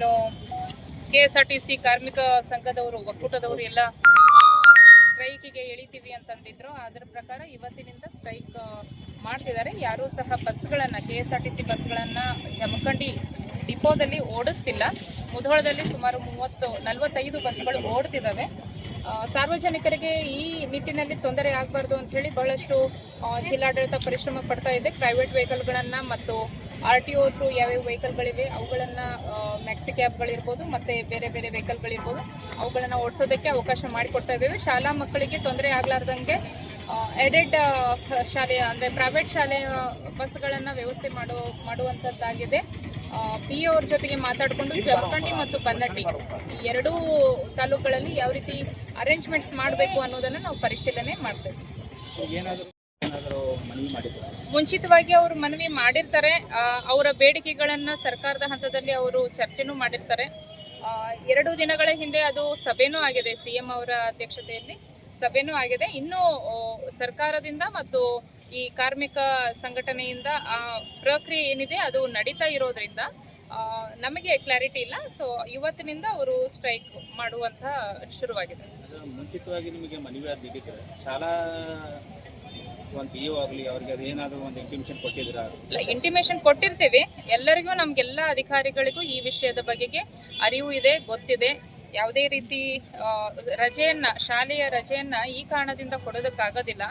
ಏನು K S R T C ಕಾರ್ಮಿಕ ಸಂಘದವರು, ಒಕ್ಕೂಟದವರು ಎಲ್ಲ ಸ್ಟ್ರೈಕಿಗೆ ಎಳಿತೀವಿ ಅಂತಂದಿದ್ರು. ಅದರ ಪ್ರಕಾರ ಇವತ್ತಿನಿಂದ ಸ್ಟ್ರೈಕ್ ಮಾಡ್ತಿದ್ದಾರೆ. ಯಾರೂ ಸಹ ಬಸ್ಗಳನ್ನು K S R T C ಬಸ್ಗಳನ್ನು ಜಮಖಂಡಿ ಡಿಪೋದಲ್ಲಿ ಓಡಿಸ್ತಿಲ್ಲ. ಮುಧೋಳದಲ್ಲಿ ಸುಮಾರು ಮೂವತ್ತು, ನಲವತ್ತೈದು ಬಸ್ಗಳು ಓಡ್ತಿದ್ದಾವೆ ಸಾರ್ವಜನಿಕರಿಗೆ ಈ ನಿಟ್ಟಿನಲ್ಲಿ ತೊಂದರೆ ಆಗಬಾರ್ದು ಅಂತ ಹೇಳಿ ಬಹಳಷ್ಟು ಜಿಲ್ಲಾಡಳಿತ ಪರಿಶ್ರಮ ಪಡ್ತಾ ಇದೆ. ಪ್ರೈವೇಟ್ ವೆಹಿಕಲ್ಗಳನ್ನು ಮತ್ತು ಆರ್ ಟಿ ಒ ಥ್ರೂ ಯಾವ್ಯಾವ ವೆಹಿಕಲ್ಗಳಿವೆ ಅವುಗಳನ್ನು ಮ್ಯಾಕ್ಸಿ ಕ್ಯಾಬ್ಗಳಿರ್ಬೋದು ಮತ್ತು ಬೇರೆ ಬೇರೆ ವೆಹಿಕಲ್ಗಳಿರ್ಬೋದು ಅವುಗಳನ್ನು ಓಡಿಸೋದಕ್ಕೆ ಅವಕಾಶ ಮಾಡಿಕೊಡ್ತಾ ಇದ್ದೇವೆ. ಶಾಲಾ ಮಕ್ಕಳಿಗೆ ತೊಂದರೆ ಆಗಲಾರ್ದಂಗೆ ಎಡೆಡ್ ಶಾಲೆಯ ಅಂದರೆ ಪ್ರೈವೇಟ್ ಶಾಲೆಯ ಬಸ್ಗಳನ್ನು ವ್ಯವಸ್ಥೆ ಮಾಡೋ ಮಾಡುವಂಥದ್ದಾಗಿದೆ. ಪಿ ಅವ್ರ ಜೊತೆಗೆ ಮಾತಾಡಿಕೊಂಡು ಜಮಖಂಡಿ ಮತ್ತು ಬನ್ನಟ್ಟಿ ಈ ಎರಡೂ ತಾಲೂಕುಗಳಲ್ಲಿ ಯಾವ ರೀತಿ ಅರೇಂಜ್ಮೆಂಟ್ಸ್ ಮಾಡಬೇಕು ಅನ್ನೋದನ್ನು ನಾವು ಪರಿಶೀಲನೆ ಮಾಡ್ತೇವೆ. ಮುಂಚಿತವಾಗಿ ಅವರು ಮನವಿ ಮಾಡಿರ್ತಾರೆ. ಅವರ ಬೇಡಿಕೆಗಳನ್ನು ಸರ್ಕಾರದ ಹಂತದಲ್ಲಿ ಅವರು ಚರ್ಚೆನೂ ಮಾಡಿರ್ತಾರೆ. ಎರಡು ದಿನಗಳ ಹಿಂದೆ ಅದು ಸಭೆನೂ ಆಗಿದೆ ಸಿ ಎಂ ಅವರ ಅಧ್ಯಕ್ಷತೆಯಲ್ಲಿ ಸಭೆನೂ ಆಗಿದೆ. ಇನ್ನು ಸರ್ಕಾರದಿಂದ ಮತ್ತು ಈ ಕಾರ್ಮಿಕ ಸಂಘಟನೆಯಿಂದ ಆ ಪ್ರಕ್ರಿಯೆ ಏನಿದೆ ಅದು ನಡೀತಾ ಇರೋದ್ರಿಂದ ನಮಗೆ ಕ್ಲಾರಿಟಿ ಇಲ್ಲ. ಸೊ ಇವತ್ತಿನಿಂದ ಅವರು ಸ್ಟ್ರೈಕ್ ಮಾಡುವಂತ ಶುರುವಾಗಿದೆ. ಮುಂಚಿತವಾಗಿ ನಿಮಗೆ ಮನವಿ ಶಾಲಾ ಏನಾದರೂ ಒಂದು ಇಂಟಿಮೇಷನ್ ಕೊಟ್ಟಿರ್ತೀವಿ. ಎಲ್ಲರಿಗೂ ನಮ್ಗೆಲ್ಲ ಅಧಿಕಾರಿಗಳಿಗೂ ಈ ವಿಷಯದ ಬಗೆಗೆ ಅರಿವು ಇದೆ, ಗೊತ್ತಿದೆ. ಯಾವುದೇ ರೀತಿ ರಜೆಯನ್ನ, ಶಾಲೆಯ ರಜೆಯನ್ನ ಈ ಕಾರಣದಿಂದ ಕೊಡೋದಕ್ಕಾಗೋದಿಲ್ಲ.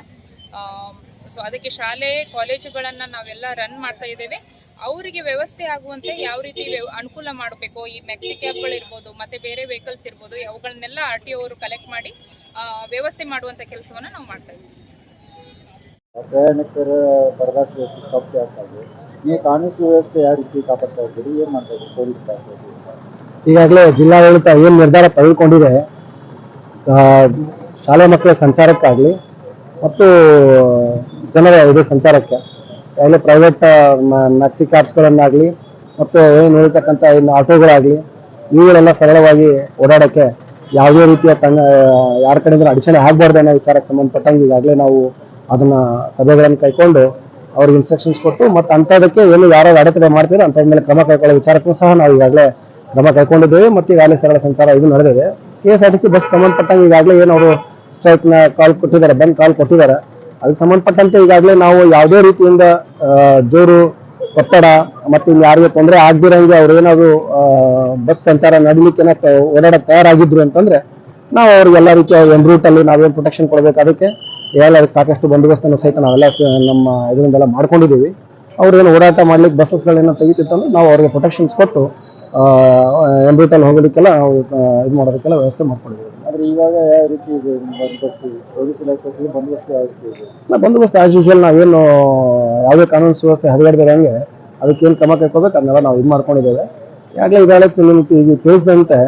ಸೊ ಅದಕ್ಕೆ ಶಾಲೆ, ಕಾಲೇಜುಗಳನ್ನು ನಾವೆಲ್ಲ ರನ್ ಮಾಡ್ತಾ ಇದ್ದೇವೆ. ಅವರಿಗೆ ವ್ಯವಸ್ಥೆ ಆಗುವಂತೆ ಯಾವ ರೀತಿ ಅನುಕೂಲ ಮಾಡಬೇಕು? ಈ ಮೆಕ್ಸಿ ಕ್ಯಾಬ್ಗಳಿರ್ಬೋದು ಮತ್ತೆ ಬೇರೆ ವೆಹಿಕಲ್ಸ್ ಇರ್ಬೋದು ಅವುಗಳನ್ನೆಲ್ಲ ಆರ್ ಟಿ ಅವರು ಕಲೆಕ್ಟ್ ಮಾಡಿ ವ್ಯವಸ್ಥೆ ಮಾಡುವಂಥ ಕೆಲಸವನ್ನು ನಾವು ಮಾಡ್ತಾ ಇದ್ದೀವಿ. ಪ್ರಯಾಣಿಕರ ಪರದಾಟ ತಪ್ಪು ಆಗ್ತದೆ ನೀವು ಕಾನೂನು ವ್ಯವಸ್ಥೆ ಯಾವ ರೀತಿ ಕಾಪಾಡ್ತಾ ಇದ್ದೀರಿ? ಏನ್ ಮಾಡ್ತಾ ಇದ್ದೀರಿ? ಪೊಲೀಸ್ ಈಗಾಗಲೇ ಜಿಲ್ಲಾಡಳಿತ ಏನು ನಿರ್ಧಾರ ತೆಗೆದುಕೊಂಡಿದೆ ಶಾಲೆ ಮಕ್ಕಳ ಸಂಚಾರಕ್ಕಾಗಲಿ ಮತ್ತು ಜನರ ಇದು ಸಂಚಾರಕ್ಕೆ ಈಗಾಗಲೇ ಪ್ರೈವೇಟ್ ಮ್ಯಾಕ್ಸಿ ಕ್ಯಾಬ್ಸ್ಗಳನ್ನಾಗಲಿ ಮತ್ತು ಏನು ಹೇಳ್ತಕ್ಕಂಥ ಇನ್ನು ಆಟೋಗಳಾಗಲಿ, ಇವುಗಳೆಲ್ಲ ಸರಳವಾಗಿ ಓಡಾಡೋಕ್ಕೆ ಯಾವುದೇ ರೀತಿಯ ತಂಗ ಯಾರ ಕಡೆಯಿಂದ ಅಡಚಣೆ ಆಗಬಾರ್ದು ಅನ್ನೋ ವಿಚಾರಕ್ಕೆ ಸಂಬಂಧಪಟ್ಟಂಗೆ ಈಗಾಗಲೇ ನಾವು ಅದನ್ನ ಸಭೆಗಳನ್ನು ಕೈಕೊಂಡು ಅವ್ರಿಗೆ ಇನ್ಸ್ಟ್ರಕ್ಷನ್ಸ್ ಕೊಟ್ಟು ಮತ್ತು ಅಂಥದಕ್ಕೆ ಏನು ಯಾರು ಅಡೆತಡೆ ಮಾಡ್ತೀರೋ ಅಂಥದ್ರ ಮೇಲೆ ಕ್ರಮ ಕೈಗೊಳ್ಳೋ ವಿಚಾರಕ್ಕೂ ಸಹ ನಾವು ಈಗಾಗಲೇ ಕ್ರಮ ಕೈಗೊಂಡಿದ್ದೇವೆ ಮತ್ತು ಈಗಾಗಲೇ ಸರಳ ಸಂಚಾರ ಇದು ನಡೆದಿದೆ. K S R T C bus ಸಂಬಂಧಪಟ್ಟಂಗೆ ಈಗಾಗಲೇ ಏನು ಅವರು ಸ್ಟ್ರೈಕ್ನ ಕಾಲ್ ಕೊಟ್ಟಿದ್ದಾರೆ, ಬಂದ್ ಕಾಲ್ ಕೊಟ್ಟಿದ್ದಾರೆ. ಅದಕ್ಕೆ ಸಂಬಂಧಪಟ್ಟಂತೆ ಈಗಾಗಲೇ ನಾವು ಯಾವುದೇ ರೀತಿಯಿಂದ ಜೋರು ಒತ್ತಡ ಮತ್ತು ಇಲ್ಲಿ ಯಾರಿಗೆ ತೊಂದರೆ ಆಗ್ದಿರಂಗೆ ಅವ್ರು ಏನಾದ್ರು ಬಸ್ ಸಂಚಾರ ನಡೀಲಿಕ್ಕೆ ಓಡಾಡಕ್ಕೆ ತಯಾರಾಗಿದ್ರು ಅಂತಂದ್ರೆ ನಾವು ಅವ್ರಿಗೆಲ್ಲ ರೀತಿಯ ಎನ್ ರೂಟಲ್ಲಿ ನಾವೇನು ಪ್ರೊಟೆಕ್ಷನ್ ಕೊಡಬೇಕು ಅದಕ್ಕೆ ಎಲ್ಲ ಅದಕ್ಕೆ ಸಾಕಷ್ಟು ಬಂದೋಬಸ್ತನ್ನು ಸಹಿತ ನಾವೆಲ್ಲ ನಮ್ಮ ಇದರಿಂದೆಲ್ಲ ಮಾಡ್ಕೊಂಡಿದ್ದೀವಿ. ಅವ್ರೇನು ಓಡಾಟ ಮಾಡ್ಲಿಕ್ಕೆ ಬಸ್ಸಸ್ಗಳೇನೋ ತೆಗಿತಿತ್ತಂದ್ರೆ ನಾವು ಅವ್ರಿಗೆ ಪ್ರೊಟೆಕ್ಷನ್ಸ್ ಕೊಟ್ಟು ಎಂಬ್ರಿಟಲ್ಲಿ ರೂಟಲ್ಲಿ ಹೋಗೋದಕ್ಕೆಲ್ಲ ನಾವು ಇದು ಮಾಡೋದಕ್ಕೆಲ್ಲ ವ್ಯವಸ್ಥೆ ಮಾಡ್ಕೊಂಡಿದ್ದೀವಿ. ಆದರೆ ಇವಾಗ ಯಾವ ರೀತಿ ಇದೆ ಬಂದೋಬಸ್ತು? ಪೊಲೀಸ್ ಇಲಾಖೆ ಬಂದೋಬಸ್ತು ಯಾವ ರೀತಿ ಇದೆ? ನಾವು ಬಂದೋಬಸ್ತ್ ಆಸ್ ಯೂಶುವಲ್ ನಾವೇನು ಯಾವುದೇ ಕಾನೂನು ಸುವ್ಯವಸ್ಥೆ ಅದಕ್ಕೆ ಏನು ಕ್ರಮ ಕೈಕೋಬೇಕು ಅದನ್ನೆಲ್ಲ ನಾವು ಇದು ಮಾಡ್ಕೊಂಡಿದ್ದೇವೆ. ಈಗಾಗಲೇ ಈಗಾಗಲೇ ನಿಮಗೆ ಈಗ ತಿಳಿಸಿದಂತೆ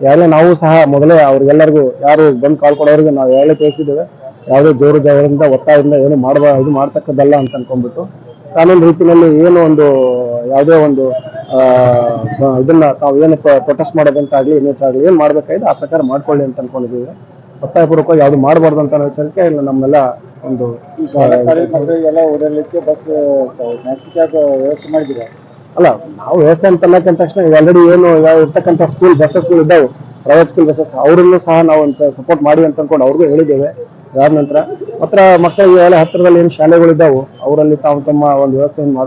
ಈಗಾಗಲೇ ನಾವು ಸಹ ಮೊದಲೇ ಅವ್ರಿಗೆಲ್ಲರಿಗೂ ಯಾರು ಬಂದು ಕಾಲ್ ಕೊಡೋರಿಗೆ ನಾವು ಈಗಾಗಲೇ ತಿಳಿಸಿದ್ದೇವೆ ಯಾವುದೇ ಜೋರು ಜಾಗದಿಂದ ಒತ್ತಾಯದಿಂದ ಏನು ಮಾಡುವ ಇದು ಮಾಡ್ತಕ್ಕದ್ದಲ್ಲ ಅಂತ ಅನ್ಕೊಂಡ್ಬಿಟ್ಟು ಕಾನೂನು ರೀತಿಯಲ್ಲಿ ಏನು ಒಂದು ಯಾವುದೇ ಒಂದು ಇದನ್ನ ತಾವು ಏನು ಪ್ರೊಟೆಸ್ಟ್ ಮಾಡೋದಂತಾಗ್ಲಿ ಇನ್ನೊಂದಾಗಲಿ ಏನು ಮಾಡ್ಬೇಕಾಗಿದೆ ಆ ಪ್ರಕಾರ ಮಾಡ್ಕೊಳ್ಳಿ ಅಂತ ಅನ್ಕೊಂಡಿದ್ದೀವಿ. ಒತ್ತಾಯಪೂರ್ವಕವಾಗಿ ಯಾವುದು ಮಾಡಬಾರ್ದು ಅಂತ ವಿಚಾರಕ್ಕೆ ಇಲ್ಲ ನಮ್ಮೆಲ್ಲ ಒಂದು ಓಡಾಡಲಿಕ್ಕೆ ಬಸ್ ಕ್ಯಾಬ್ ವ್ಯವಸ್ಥೆ ಮಾಡಿದ್ದೀರಾ? ಅಲ್ಲ ನಾವು ವ್ಯವಸ್ಥೆ ಅಂತ ಅನ್ನೋಕ್ಕಿಂತ ತಕ್ಷಣ ಆಲ್ರೆಡಿ ಏನು ಇರ್ತಕ್ಕಂಥ ಸ್ಕೂಲ್ ಬಸ್ಸಸ್ಗಳು ಇದ್ದಾವೆ. ಪ್ರೈವೇಟ್ ಸ್ಕೂಲ್ ಬಸ್ಸಸ್ ಅವರನ್ನು ಸಹ ನಾವು ಒಂದು ಸಪೋರ್ಟ್ ಮಾಡಿ ಅಂತ ಅನ್ಕೊಂಡು ಅವ್ರಿಗೂ ಹೇಳಿದ್ದೇವೆ. ಅದಾದ ನಂತರ ಮಾತ್ರ ಮಕ್ಕಳಿಗೆ ಎಲ್ಲ ಹತ್ತಿರದಲ್ಲಿ ಏನು ಶಾಲೆಗಳಿದ್ದಾವೆ ಅವರಲ್ಲಿ ತಾವು ತಮ್ಮ ಒಂದು ವ್ಯವಸ್ಥೆಯನ್ನು ಮಾಡಿ